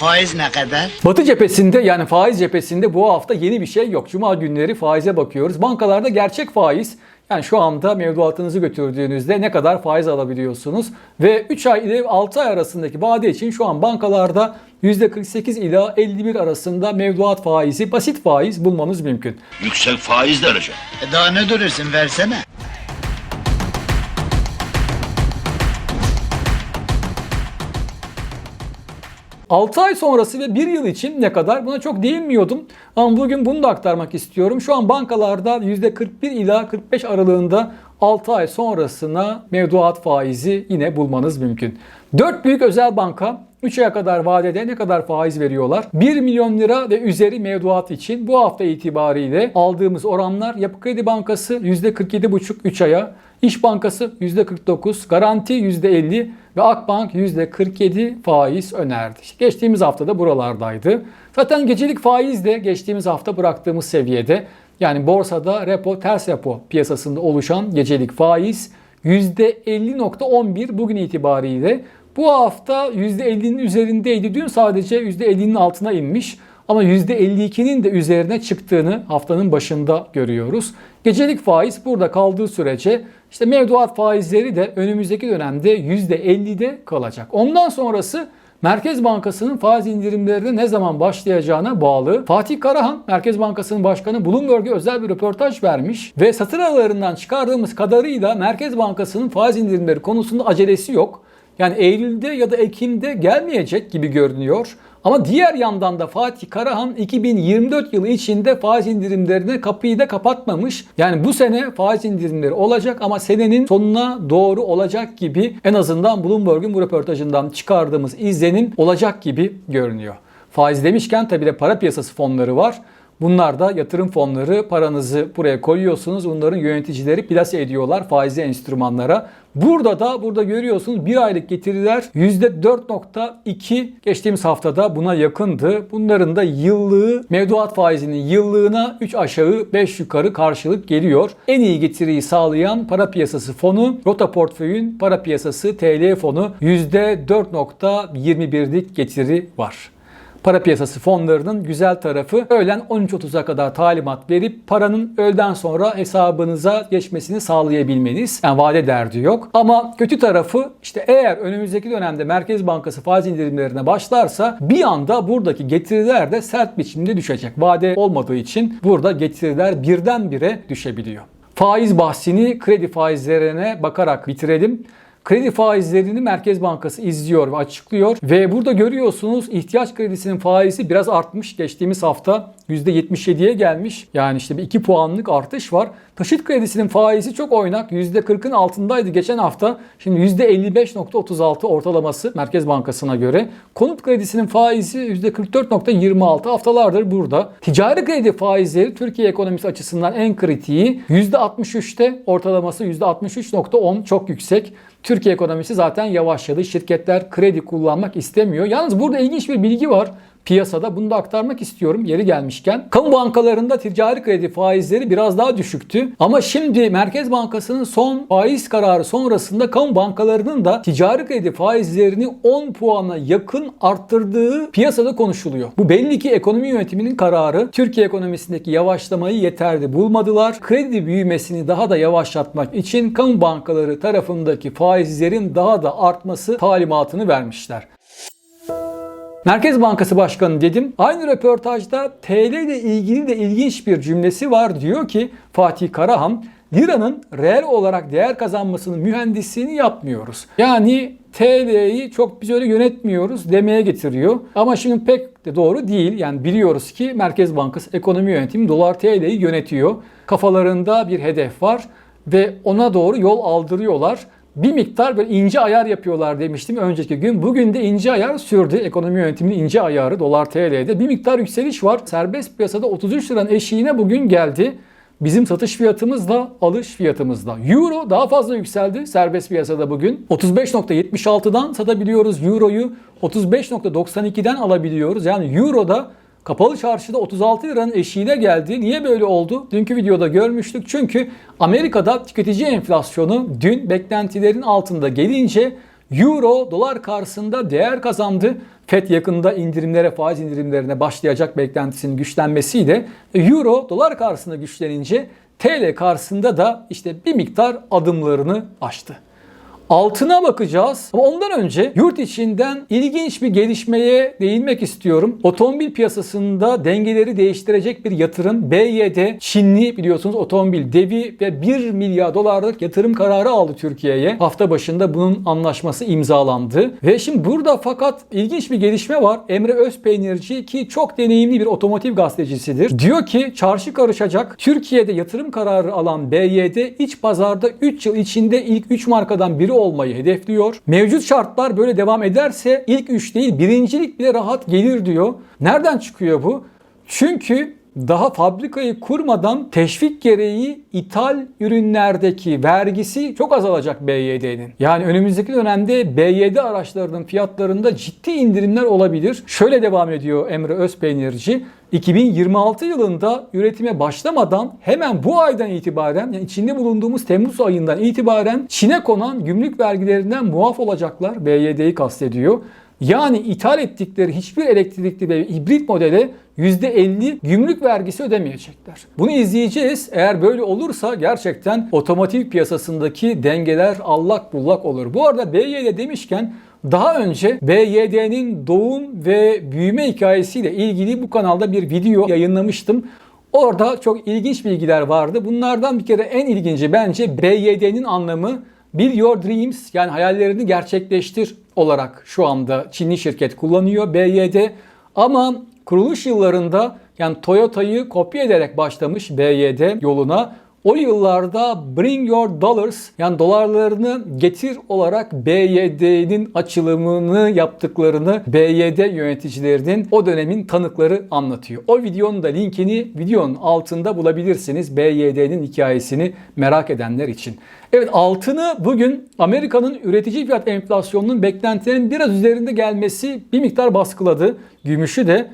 Faiz ne kadar? Batı cephesinde yani faiz cephesinde bu hafta yeni bir şey yok. Cuma günleri faize bakıyoruz. Bankalarda gerçek faiz yani şu anda mevduatınızı götürdüğünüzde ne kadar faiz alabiliyorsunuz? Ve 3 ay ile 6 ay arasındaki vade için şu an bankalarda %48 ila 51 arasında mevduat faizi, basit faiz bulmanız mümkün. Yüksek faiz derece. E daha ne durursun versene. 6 ay sonrası ve 1 yıl için ne kadar buna çok değinmiyordum. Ama bugün bunu da aktarmak istiyorum. Şu an bankalarda %41 ila 45 aralığında 6 ay sonrasına mevduat faizi yine bulmanız mümkün. 4 büyük özel banka 3 aya kadar vadede ne kadar faiz veriyorlar? 1 milyon lira ve üzeri mevduat için bu hafta itibariyle aldığımız oranlar Yapı Kredi Bankası %47,5 3 aya, İş Bankası %49, Garanti %50 ve Akbank %47 faiz önerdi. Geçtiğimiz hafta da buralardaydı. Zaten gecelik faiz de geçtiğimiz hafta bıraktığımız seviyede. Yani borsada repo, ters repo piyasasında oluşan gecelik faiz %50.11 bugün itibariyle. Bu hafta %50'nin üzerindeydi. Dün sadece %50'nin altına inmiş. Ama %52'nin de üzerine çıktığını haftanın başında görüyoruz. Gecelik faiz burada kaldığı sürece işte mevduat faizleri de önümüzdeki dönemde %50'de kalacak. Ondan sonrası Merkez Bankası'nın faiz indirimlerine ne zaman başlayacağına bağlı. Fatih Karahan, Merkez Bankası'nın başkanı Bloomberg'e özel bir röportaj vermiş ve satır aralarından çıkardığımız kadarıyla Merkez Bankası'nın faiz indirimleri konusunda acelesi yok. Yani Eylül'de ya da Ekim'de gelmeyecek gibi görünüyor. Ama diğer yandan da Fatih Karahan 2024 yılı içinde faiz indirimlerine kapıyı da kapatmamış. Yani bu sene faiz indirimleri olacak ama senenin sonuna doğru olacak gibi en azından Bloomberg'un bu röportajından çıkardığımız izlenim olacak gibi görünüyor. Faiz demişken tabii de para piyasası fonları var. Bunlar da yatırım fonları paranızı buraya koyuyorsunuz. Bunların yöneticileri plase ediyorlar faizli enstrümanlara. Burada da burada görüyorsunuz bir aylık getiriler %4.2 geçtiğimiz haftada buna yakındı. Bunların da yıllığı mevduat faizinin yıllığına 3 aşağı 5 yukarı karşılık geliyor. En iyi getiriyi sağlayan para piyasası fonu Rota Portföy'ün para piyasası TL fonu %4.21'lik getiri var para piyasası fonlarının güzel tarafı öğlen 13.30'a kadar talimat verip paranın öğleden sonra hesabınıza geçmesini sağlayabilmeniz. Yani vade derdi yok. Ama kötü tarafı işte eğer önümüzdeki dönemde Merkez Bankası faiz indirimlerine başlarsa bir anda buradaki getiriler de sert biçimde düşecek. Vade olmadığı için burada getiriler birdenbire düşebiliyor. Faiz bahsini kredi faizlerine bakarak bitirelim. Kredi faizlerini Merkez Bankası izliyor ve açıklıyor. Ve burada görüyorsunuz ihtiyaç kredisinin faizi biraz artmış. Geçtiğimiz hafta %77'ye gelmiş. Yani işte bir 2 puanlık artış var. Taşıt kredisinin faizi çok oynak. %40'ın altındaydı geçen hafta. Şimdi %55.36 ortalaması Merkez Bankası'na göre. Konut kredisinin faizi %44.26 haftalardır burada. Ticari kredi faizleri Türkiye ekonomisi açısından en kritiği. %63'te ortalaması %63.10 çok yüksek. Türkiye ekonomisi zaten yavaşladı. Şirketler kredi kullanmak istemiyor. Yalnız burada ilginç bir bilgi var piyasada. Bunu da aktarmak istiyorum yeri gelmişken. Kamu bankalarında ticari kredi faizleri biraz daha düşüktü. Ama şimdi Merkez Bankası'nın son faiz kararı sonrasında kamu bankalarının da ticari kredi faizlerini 10 puana yakın arttırdığı piyasada konuşuluyor. Bu belli ki ekonomi yönetiminin kararı. Türkiye ekonomisindeki yavaşlamayı yeterli bulmadılar. Kredi büyümesini daha da yavaşlatmak için kamu bankaları tarafındaki faizlerin daha da artması talimatını vermişler. Merkez Bankası Başkanı dedim. Aynı röportajda TL ile ilgili de ilginç bir cümlesi var. Diyor ki Fatih Karahan, liranın reel olarak değer kazanmasının mühendisliğini yapmıyoruz. Yani TL'yi çok biz öyle yönetmiyoruz demeye getiriyor. Ama şimdi pek de doğru değil. Yani biliyoruz ki Merkez Bankası Ekonomi Yönetimi dolar TL'yi yönetiyor. Kafalarında bir hedef var ve ona doğru yol aldırıyorlar bir miktar böyle ince ayar yapıyorlar demiştim önceki gün. Bugün de ince ayar sürdü. Ekonomi yönetiminin ince ayarı dolar TL'de. Bir miktar yükseliş var. Serbest piyasada 33 liranın eşiğine bugün geldi. Bizim satış fiyatımızla alış fiyatımızla. Euro daha fazla yükseldi serbest piyasada bugün. 35.76'dan satabiliyoruz Euro'yu. 35.92'den alabiliyoruz. Yani Euro'da Kapalı çarşıda 36 liranın eşiğine geldi. Niye böyle oldu? Dünkü videoda görmüştük. Çünkü Amerika'da tüketici enflasyonu dün beklentilerin altında gelince Euro dolar karşısında değer kazandı. FED yakında indirimlere, faiz indirimlerine başlayacak beklentisinin güçlenmesiyle Euro dolar karşısında güçlenince TL karşısında da işte bir miktar adımlarını aştı. Altına bakacağız. Ama ondan önce yurt içinden ilginç bir gelişmeye değinmek istiyorum. Otomobil piyasasında dengeleri değiştirecek bir yatırım BYD Çinli biliyorsunuz otomobil devi ve 1 milyar dolarlık yatırım kararı aldı Türkiye'ye. Hafta başında bunun anlaşması imzalandı. Ve şimdi burada fakat ilginç bir gelişme var. Emre Özpeynirci ki çok deneyimli bir otomotiv gazetecisidir. Diyor ki çarşı karışacak. Türkiye'de yatırım kararı alan BYD iç pazarda 3 yıl içinde ilk 3 markadan biri olmayı hedefliyor. Mevcut şartlar böyle devam ederse ilk 3 değil birincilik bile rahat gelir diyor. Nereden çıkıyor bu? Çünkü daha fabrikayı kurmadan teşvik gereği ithal ürünlerdeki vergisi çok azalacak BYD'nin. Yani önümüzdeki dönemde BYD araçlarının fiyatlarında ciddi indirimler olabilir. Şöyle devam ediyor Emre Özpeynirci. 2026 yılında üretime başlamadan hemen bu aydan itibaren yani içinde bulunduğumuz Temmuz ayından itibaren Çin'e konan gümrük vergilerinden muaf olacaklar. BYD'yi kastediyor. Yani ithal ettikleri hiçbir elektrikli ve hibrit modele %50 gümrük vergisi ödemeyecekler. Bunu izleyeceğiz. Eğer böyle olursa gerçekten otomotiv piyasasındaki dengeler allak bullak olur. Bu arada BYD demişken daha önce BYD'nin doğum ve büyüme hikayesiyle ilgili bu kanalda bir video yayınlamıştım. Orada çok ilginç bilgiler vardı. Bunlardan bir kere en ilginci bence BYD'nin anlamı Build Your Dreams yani hayallerini gerçekleştir olarak şu anda Çinli şirket kullanıyor BYD. Ama kuruluş yıllarında yani Toyota'yı kopya ederek başlamış BYD yoluna. O yıllarda Bring Your Dollars yani dolarlarını getir olarak BYD'nin açılımını yaptıklarını BYD yöneticilerinin o dönemin tanıkları anlatıyor. O videonun da linkini videonun altında bulabilirsiniz BYD'nin hikayesini merak edenler için. Evet altını bugün Amerika'nın üretici fiyat enflasyonunun beklentilerin biraz üzerinde gelmesi bir miktar baskıladı. Gümüşü de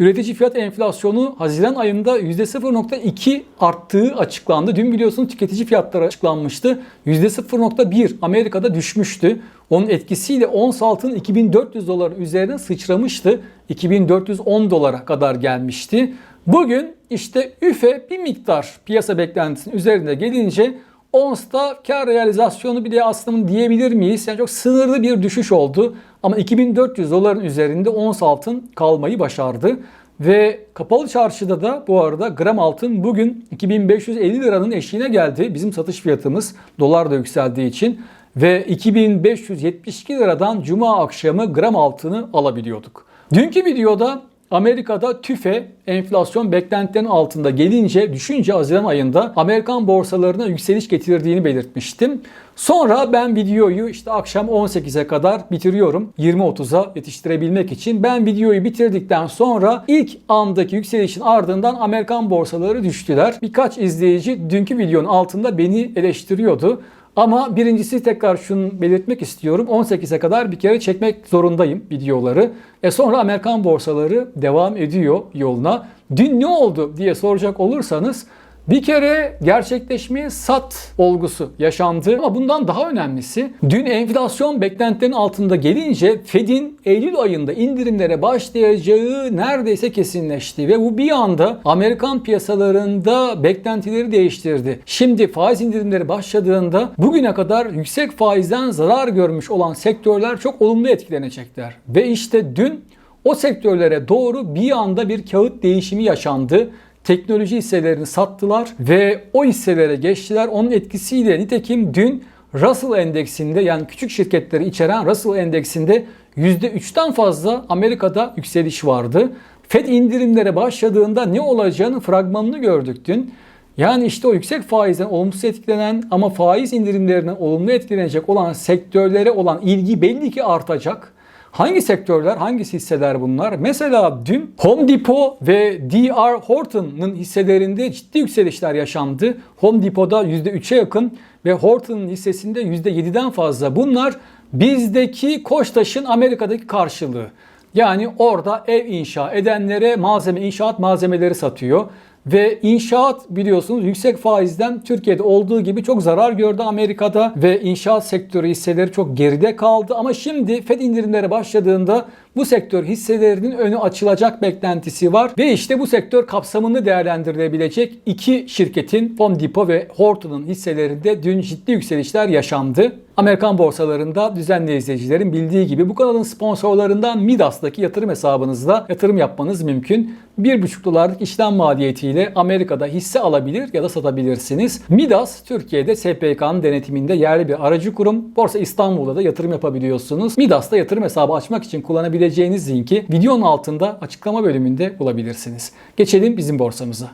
Üretici fiyat enflasyonu Haziran ayında %0.2 arttığı açıklandı. Dün biliyorsunuz tüketici fiyatları açıklanmıştı. %0.1 Amerika'da düşmüştü. Onun etkisiyle ons altın 2400 doların üzerine sıçramıştı. 2410 dolara kadar gelmişti. Bugün işte üfe bir miktar piyasa beklentisinin üzerinde gelince Ons'ta kar realizasyonu bile aslında diyebilir miyiz? Yani çok sınırlı bir düşüş oldu. Ama 2400 doların üzerinde ons altın kalmayı başardı. Ve kapalı çarşıda da bu arada gram altın bugün 2550 liranın eşiğine geldi. Bizim satış fiyatımız dolar da yükseldiği için. Ve 2572 liradan cuma akşamı gram altını alabiliyorduk. Dünkü videoda Amerika'da tüfe enflasyon beklentilerin altında gelince düşünce Haziran ayında Amerikan borsalarına yükseliş getirdiğini belirtmiştim. Sonra ben videoyu işte akşam 18'e kadar bitiriyorum. 20.30'a yetiştirebilmek için. Ben videoyu bitirdikten sonra ilk andaki yükselişin ardından Amerikan borsaları düştüler. Birkaç izleyici dünkü videonun altında beni eleştiriyordu. Ama birincisi tekrar şunu belirtmek istiyorum. 18'e kadar bir kere çekmek zorundayım videoları. E sonra Amerikan borsaları devam ediyor yoluna. Dün ne oldu diye soracak olursanız bir kere gerçekleşmeye sat olgusu yaşandı ama bundan daha önemlisi dün enflasyon beklentilerin altında gelince Fed'in Eylül ayında indirimlere başlayacağı neredeyse kesinleşti ve bu bir anda Amerikan piyasalarında beklentileri değiştirdi. Şimdi faiz indirimleri başladığında bugüne kadar yüksek faizden zarar görmüş olan sektörler çok olumlu etkilenecekler. Ve işte dün o sektörlere doğru bir anda bir kağıt değişimi yaşandı teknoloji hisselerini sattılar ve o hisselere geçtiler. Onun etkisiyle nitekim dün Russell endeksinde yani küçük şirketleri içeren Russell endeksinde %3'ten fazla Amerika'da yükseliş vardı. Fed indirimlere başladığında ne olacağını fragmanını gördük dün. Yani işte o yüksek faizden olumsuz etkilenen ama faiz indirimlerinden olumlu etkilenecek olan sektörlere olan ilgi belli ki artacak. Hangi sektörler, hangi hisseler bunlar? Mesela dün Home Depot ve D.R. Horton'un hisselerinde ciddi yükselişler yaşandı. Home Depot'da %3'e yakın ve Horton'un hissesinde %7'den fazla. Bunlar bizdeki Koçtaş'ın Amerika'daki karşılığı. Yani orada ev inşa edenlere malzeme, inşaat malzemeleri satıyor. Ve inşaat biliyorsunuz yüksek faizden Türkiye'de olduğu gibi çok zarar gördü Amerika'da ve inşaat sektörü hisseleri çok geride kaldı. Ama şimdi Fed indirimlere başladığında Bu sektör hisselerinin önü açılacak beklentisi var ve işte bu sektör kapsamını değerlendirilebilecek iki şirketin Home Depot ve Horton'un hisselerinde dün ciddi yükselişler yaşandı. Amerikan borsalarında düzenli izleyicilerin bildiği gibi bu kanalın sponsorlarından Midas'taki yatırım hesabınızda yatırım yapmanız mümkün. 1,5 dolarlık işlem maliyetiyle Amerika'da hisse alabilir ya da satabilirsiniz. Midas Türkiye'de SPK'nın denetiminde yerli bir aracı kurum. Borsa İstanbul'da da yatırım yapabiliyorsunuz. Midas'ta yatırım hesabı açmak için kullanabileceğiniz linki videonun altında açıklama bölümünde bulabilirsiniz. Geçelim bizim borsamıza.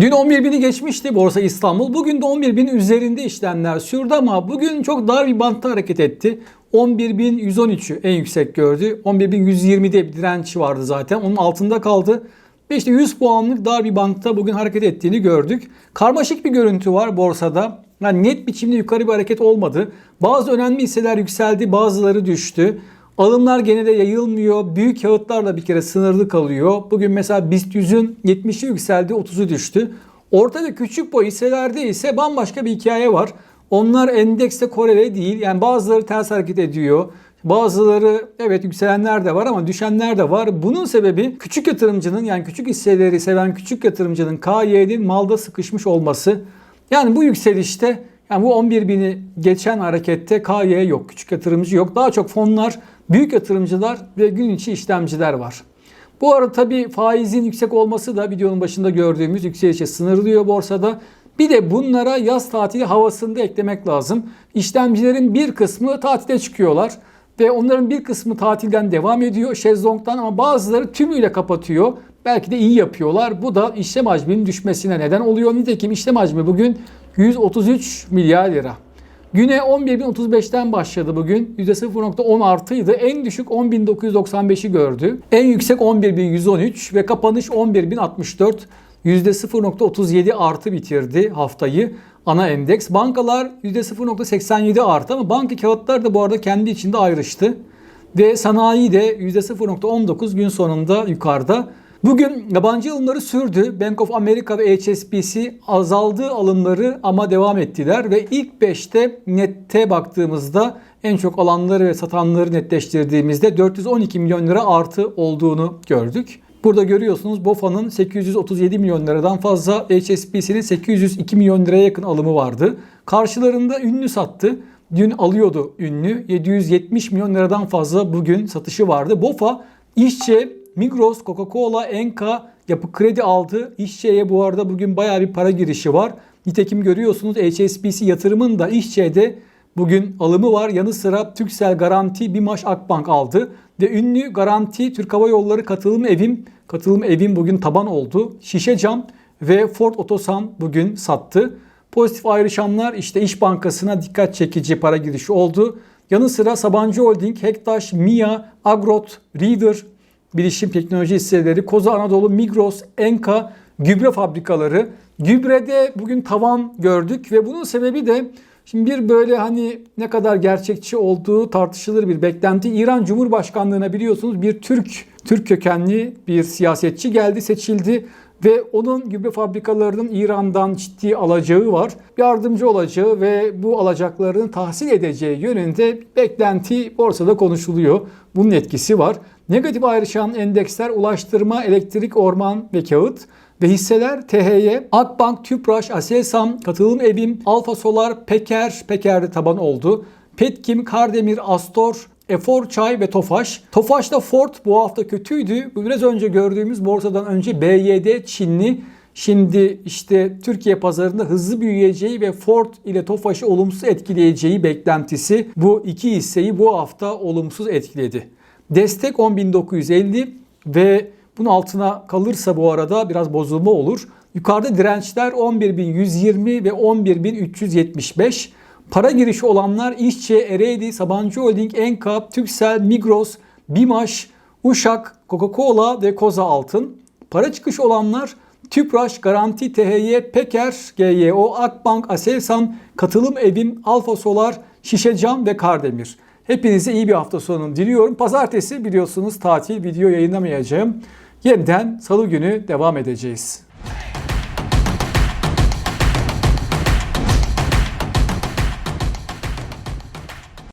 Dün 11 bini geçmişti Borsa İstanbul. Bugün de 11 bin üzerinde işlemler sürdü ama bugün çok dar bir bantta hareket etti. 11.113'ü en yüksek gördü. 11.120'de bir direnç vardı zaten. Onun altında kaldı. Ve işte 100 puanlık dar bir bantta bugün hareket ettiğini gördük. Karmaşık bir görüntü var borsada. Yani net biçimde yukarı bir hareket olmadı. Bazı önemli hisseler yükseldi, bazıları düştü. Alımlar gene de yayılmıyor. Büyük kağıtlarla bir kere sınırlı kalıyor. Bugün mesela BIST 100'ün 70'i yükseldi, 30'u düştü. Orta ve küçük boy hisselerde ise bambaşka bir hikaye var. Onlar endekste korele değil. Yani bazıları ters hareket ediyor. Bazıları evet yükselenler de var ama düşenler de var. Bunun sebebi küçük yatırımcının yani küçük hisseleri seven küçük yatırımcının KY'nin malda sıkışmış olması. Yani bu yükselişte yani bu 11 bini geçen harekette KY yok. Küçük yatırımcı yok. Daha çok fonlar, büyük yatırımcılar ve gün içi işlemciler var. Bu arada tabii faizin yüksek olması da videonun başında gördüğümüz yükselişe sınırlıyor borsada. Bir de bunlara yaz tatili havasında eklemek lazım. İşlemcilerin bir kısmı tatile çıkıyorlar ve onların bir kısmı tatilden devam ediyor şezlongdan ama bazıları tümüyle kapatıyor. Belki de iyi yapıyorlar. Bu da işlem hacminin düşmesine neden oluyor. Nitekim işlem hacmi bugün 133 milyar lira. Güne 11.035'ten başladı bugün. %0.10 artıydı. En düşük 10.995'i gördü. En yüksek 11.113 ve kapanış 11.064. %0.37 artı bitirdi haftayı. Ana endeks. Bankalar %0.87 artı ama banka kağıtlar da bu arada kendi içinde ayrıştı. Ve sanayi de %0.19 gün sonunda yukarıda. Bugün yabancı alımları sürdü. Bank of America ve HSBC azaldı alımları ama devam ettiler ve ilk 5'te nette baktığımızda en çok alanları ve satanları netleştirdiğimizde 412 milyon lira artı olduğunu gördük. Burada görüyorsunuz BOFA'nın 837 milyon liradan fazla, HSBC'nin 802 milyon liraya yakın alımı vardı. Karşılarında ünlü sattı. Dün alıyordu ünlü. 770 milyon liradan fazla bugün satışı vardı. BOFA, İşçe, Migros, Coca-Cola, Enka, Yapı Kredi aldı. İşçe'ye bu arada bugün bayağı bir para girişi var. Nitekim görüyorsunuz HSBC yatırımın da İşçe'de bugün alımı var. Yanı sıra Türksel Garanti, Bimaş Akbank aldı. Ve ünlü Garanti, Türk Hava Yolları Katılım Evim, Katılım Evim bugün taban oldu. Şişe Cam ve Ford Otosan bugün sattı. Pozitif ayrışanlar işte İş Bankası'na dikkat çekici para girişi oldu. Yanı sıra Sabancı Holding, Hektaş, Mia, Agrot, Reader, bilişim teknoloji hisseleri, Koza Anadolu, Migros, Enka, gübre fabrikaları. Gübrede bugün tavan gördük ve bunun sebebi de şimdi bir böyle hani ne kadar gerçekçi olduğu tartışılır bir beklenti. İran Cumhurbaşkanlığına biliyorsunuz bir Türk, Türk kökenli bir siyasetçi geldi, seçildi ve onun gübre fabrikalarının İran'dan ciddi alacağı var. Yardımcı olacağı ve bu alacaklarını tahsil edeceği yönünde beklenti borsada konuşuluyor. Bunun etkisi var. Negatif ayrışan endeksler ulaştırma, elektrik, orman ve kağıt ve hisseler THY, Akbank, Tüpraş, Aselsan, Katılım Evim, Alfa Solar, Peker, Peker'de taban oldu. Petkim, Kardemir, Astor, Efor Çay ve Tofaş. Tofaş'ta Ford bu hafta kötüydü. Biraz önce gördüğümüz borsadan önce BYD Çinli Şimdi işte Türkiye pazarında hızlı büyüyeceği ve Ford ile Tofaş'ı olumsuz etkileyeceği beklentisi bu iki hisseyi bu hafta olumsuz etkiledi. Destek 10.950 ve bunun altına kalırsa bu arada biraz bozulma olur. Yukarıda dirençler 11.120 ve 11.375. Para girişi olanlar İşçe, Ereğli, Sabancı Holding, Enkap, Türksel, Migros, Bimaş, Uşak, Coca-Cola ve Koza Altın. Para çıkışı olanlar Tüpraş, Garanti, THY, Peker, GYO, Akbank, Aselsan, Katılım Evim, Alfa Solar, Şişe Cam ve Kardemir. Hepinize iyi bir hafta sonu diliyorum. Pazartesi biliyorsunuz tatil video yayınlamayacağım. Yeniden salı günü devam edeceğiz.